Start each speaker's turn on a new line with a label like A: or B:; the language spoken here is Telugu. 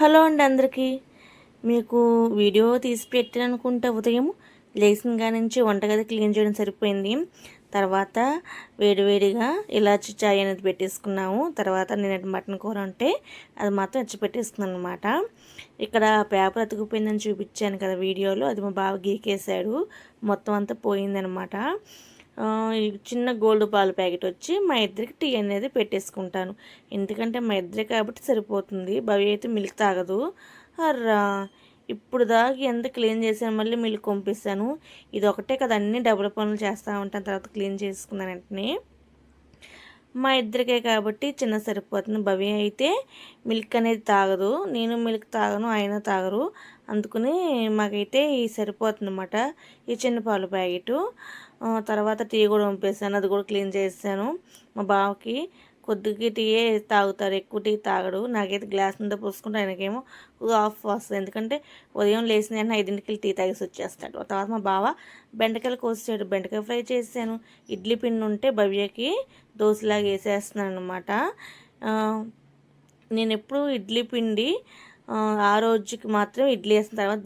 A: హలో అండి అందరికీ. మీకు వీడియో తీసి పెట్టాను అనుకుంటే ఉదయం లేచిన నుంచి వంటగది క్లీన్ చేయడం సరిపోయింది. తర్వాత వేడివేడిగా ఇలాచి చాయ్ అనేది పెట్టేసుకున్నాము. తర్వాత నేను మటన్ కూర ఉంటే అది మాత్రం వచ్చి పెట్టేసుకున్నాను అనమాట ఇక్కడ పేపర్ అతుకుపోయిందని చూపించాను కదా వీడియోలో. అది మా బావ గీకేశాడు. మొత్తం అంతా పోయిందనమాట చిన్న గోల్డ్ పాల ప్యాకెట్ వచ్చి మా ఇద్దరికి టీ అనేది పెట్టేసుకుంటాను. ఎందుకంటే మా ఇద్దరే కాబట్టి సరిపోతుంది. భవి అయితే మిల్క్ తాగదు. అర్రా ఇప్పుడు దాకా ఎంత క్లీన్ చేశాను మళ్ళీ మిల్క్ పంపిస్తాను. ఇది ఒకటే కదా అన్ని డబుల్ పనులు చేస్తూ ఉంటాను. తర్వాత క్లీన్ చేసుకున్నాను వెంటనే. మా ఇద్దరికే కాబట్టి చిన్న సరిపోతుంది. భవి అయితే మిల్క్ అనేది తాగదు. నేను మిల్క్ తాగను ఆయన తాగరు. అందుకని మాకైతే ఈ సరిపోతుంది అనమాట ఈ చిన్న పాలు ప్యాకెట్. తర్వాత టీ కూడా పంపేసాను అది కూడా క్లీన్ చేసాను మా బావకి. కొద్దిగా టీయే తాగుతారు. ఎక్కువ టీ తాగడు. నాకైతే గ్లాస్ మీద పోసుకుంటే ఆయనకేమో ఆఫ్ వస్తుంది. ఎందుకంటే ఉదయం లేచిన వెంటనే ఐదింటికి టీ తాగేసి వచ్చేస్తాడు. తర్వాత మా బావ బెండకాయలు కోసాడు బెండకాయ ఫ్రై చేశాను ఇడ్లీ పిండి ఉంటే భవ్యకి దోశలాగా వేసేస్తున్నాను అనమాట నేను ఎప్పుడు ఇడ్లీ పిండి ఆ రోజుకి మాత్రం ఇడ్లీ వేసిన తర్వాత